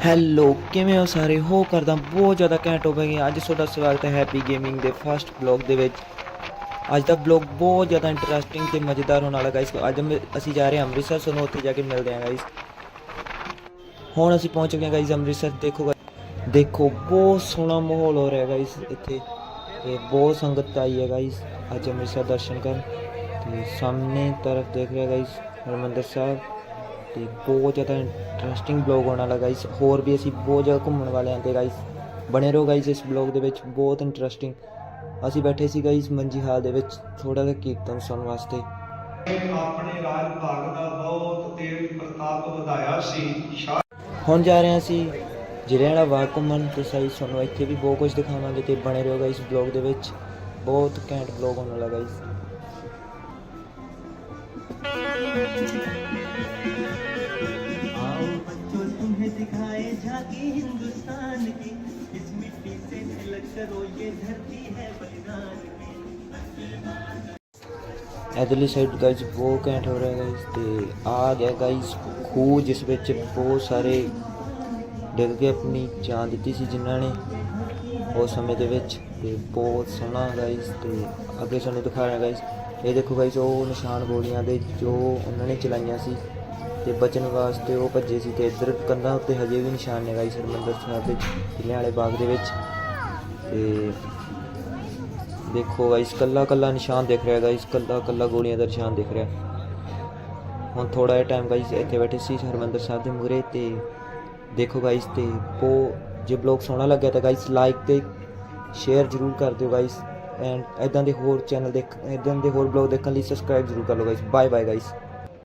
Hello किमें हो सारे? हो करदा, बहुत ज़्यादा कैंट हो गए अज थोड़ा स्वागत तो है हैप्पी गेमिंग दे फ़र्स्ट ब्लॉग दे अज का ब्लॉग बहुत ज़्यादा इंटरेस्टिंग ते मज़ेदार होने वाला गाइस अज असी जा रहे हैं अमृतसर सुनो उ जाके मिलते हैं गाइस हूँ असं पहुँच गए हैं गाइस अमृतसर। देखो गाइस ਦੇਖੋ ਬਹੁਤ ਸੋਹਣਾ ਮਾਹੌਲ ਹੋ ਰਿਹਾ ਗਾਇਸ ਇੱਥੇ ਤੇ ਬਹੁਤ ਸੰਗਤ ਆਈ ਹੈ ਗਾਇਸ ਅੱਜ ਅੰਮ੍ਰਿਤਸਰ ਦਰਸ਼ਨ ਕਰਨ ਤੇ ਸਾਹਮਣੇ ਤਰਫ ਦੇਖ ਰਿਹਾ ਗਾਇਸ ਹਰਮੰਦਰ ਸਾਹਿਬ ਤੇ ਬਹੁਤ ਜ਼ਿਆਦਾ ਇੰਟਰਸਟਿੰਗ ਬਲੌਗ ਹੋਣ ਵਾਲਾ ਗਾਇਸ ਹੋਰ ਵੀ ਅਸੀਂ ਬਹੁਤ ਜਗ੍ਹਾ ਘੁੰਮਣ ਵਾਲੇ ਆਂ ਤੇ ਗਾਇਸ ਬਣੇ ਰਹੋ ਗਾਇਸ ਇਸ ਬਲੌਗ ਦੇ ਵਿੱਚ ਬਹੁਤ ਇੰਟਰਸਟਿੰਗ ਅਸੀਂ ਬੈਠੇ ਸੀ ਗਾਇਸ ਮੰਜੀ ਹਾਲ ਦੇ ਵਿੱਚ ਥੋੜਾ ਜਿਹਾ ਕੀਰਤਨ ਸੁਣਨ ਵਾਸਤੇ। ਆਪਣੇ ਰਾਜ ਭਾਗ ਦਾ ਬਹੁਤ ਤੇਜ ਪ੍ਰਤਾਪ ਵਧਾਇਆ ਸੀ ਹੁਣ ਜਾ ਰਹੇ ਹਾਂ ਅਸੀਂ ਜ਼ਿਲ੍ਹਿਆਂਵਾਲਾ ਬਾਗ ਘੁੰਮਣ ਤੇ ਸਹੀ ਤੁਹਾਨੂੰ ਇੱਥੇ ਵੀ ਬਹੁਤ ਕੁਝ ਦਿਖਾਵਾਂਗੇ ਤੇ ਬਣੇ ਰਹੋ ਗਾਇਸ ਬਲੌਗ ਦੇ ਵਿੱਚ ਬਹੁਤ ਘੈਂਟ ਬਲੌਗ ਹੋਣ ਵਾਲਾ ਗਾਇਸ आओ बच्चों तुम्हें दिखाए झांकी हिंदुस्तान की इस मिट्टी से झलक करो ये धरती है बलिदान की ਇਧਰਲੀ ਸਾਈਡ ਗਾਇਸ ਬਹੁਤ ਘੈਂਟ ਹੋ ਰਿਹਾ ਗਾਇਸ ਤੇ ਆ ਗਿਆ ਗਾਇਸ ਖੂਹ ਜਿਸ ਵਿੱਚ ਬਹੁਤ ਸਾਰੇ ਡਿੱਗ ਕੇ ਆਪਣੀ ਜਾਨ ਦਿੱਤੀ ਸੀ ਜਿਨ੍ਹਾਂ ਨੇ ਉਸ ਸਮੇਂ ਦੇ ਵਿੱਚ ਤੇ ਬਹੁਤ ਸੋਹਣਾ ਗਾਇਸ ਤੇ ਅੱਗੇ ਸਾਨੂੰ ਦਿਖਾ ਰਿਹਾ ਗਾਇਸ ਇਹ ਦੇਖੋ ਗਾਇਸ ਉਹ ਨਿਸ਼ਾਨ ਗੋਲੀਆਂ ਦੇ ਜੋ ਉਹਨਾਂ ਨੇ ਚਲਾਈਆਂ ਸੀ ਤੇ ਬਚਣ ਵਾਸਤੇ ਉਹ ਭੱਜੇ ਸੀ ਤੇ ਇੱਧਰ ਕੰਧਾਂ ਉੱਤੇ ਹਜੇ ਵੀ ਨਿਸ਼ਾਨ ਨੇ ਗਾਇਸ ਹਰਮੰਦਰ ਸਾਹਿਬ ਦੇ ਕਿਲ੍ਹਿਆਂ ਵਾਲੇ ਬਾਗ ਦੇ ਵਿੱਚ। ਤੇ ਦੇਖੋ ਗਾਇਸ ਕੱਲਾ ਕੱਲਾ ਨਿਸ਼ਾਨ ਦਿਖ ਰਿਹਾ ਗਾਇਸ ਕੱਲਾ ਕੱਲਾ ਗੋਲੀਆਂ ਦਾ ਨਿਸ਼ਾਨ ਦਿਖ ਰਿਹਾ। ਹੁਣ ਥੋੜਾ ਜਿਹਾ ਟਾਈਮ ਗਾਇਸ ਇੱਥੇ ਬੈਠੇ ਸੀ ਹਰਮੰਦਰ ਸਾਹਿਬ ਦੇ ਮੂਹਰੇ ਤੇ ਦੇਖੋ ਗਾਇਸ ਤੇ ਪੋ ਜੇ ਬਲੌਗ ਸੋਹਣਾ ਲੱਗਿਆ ਤਾਂ ਗਾਇਸ ਲਾਈਕ ਤੇ ਸ਼ੇਅਰ ਜ਼ਰੂਰ ਕਰ ਦਿਓ ਗਾਇਸ ਐਂਡ ਇਦਾਂ ਦੇ ਹੋਰ ਚੈਨਲ ਦੇਖ ਇਦਾਂ ਦੇ ਹੋਰ ਬਲੌਗ ਦੇਖਣ ਲਈ ਸਬਸਕ੍ਰਾਈਬ ਜ਼ਰੂਰ ਕਰ ਲਓ ਗਾਇਸ ਬਾਏ ਬਾਏ ਗਾਇਸ